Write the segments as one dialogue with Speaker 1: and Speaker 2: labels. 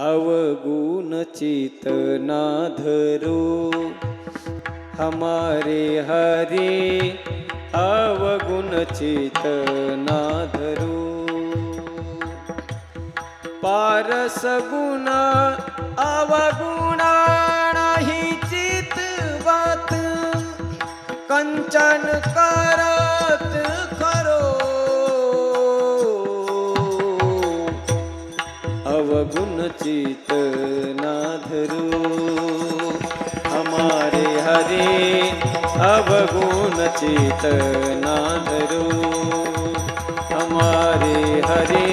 Speaker 1: अवगुण चित ना धरो हमारे हरे अवगुण चित ना धरो पारस गुण अवगुण नाही चित कंचन करत चित ना धरो हमारे हरे अवगुण चित ना धरो हमारे हरे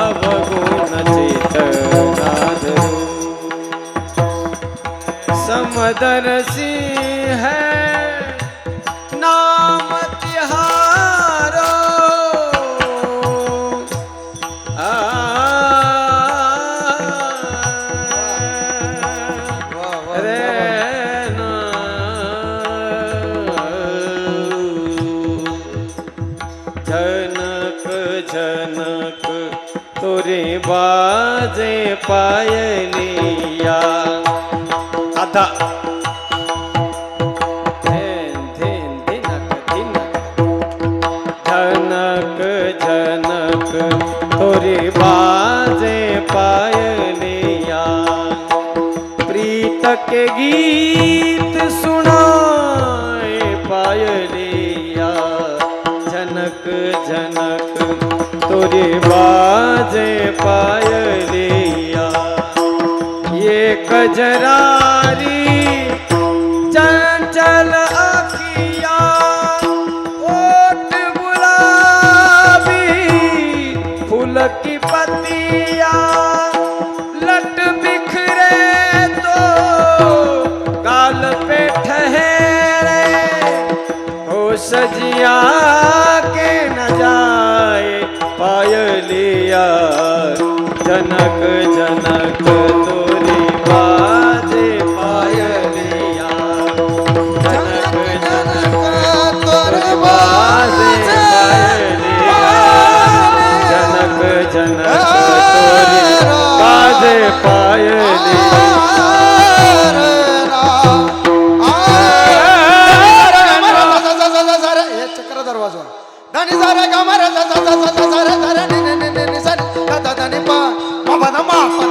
Speaker 1: अवगुण चित ना धरो समदर्शी है जनक जनक तोरे बाजे पायलिया आता तोरे बाजे पायलिया प्रीत के गीत तोरे बाजे पायलिया ये कजरारी चंचल फूल की पतिया लट बिखरे तो हो सजिया जनक जनक तोरी बाजे पायलिया जनक जनक तोरी बाजे पायलिया जनक जनक तोरी बाजे पायलिया
Speaker 2: चक्र दरवाजा दानी सारे गमर सारे सारे नि नि नि नि नि सारे दादा दानी पा मा पा मा पा दानी सा सा सा
Speaker 1: हा.
Speaker 2: मा पा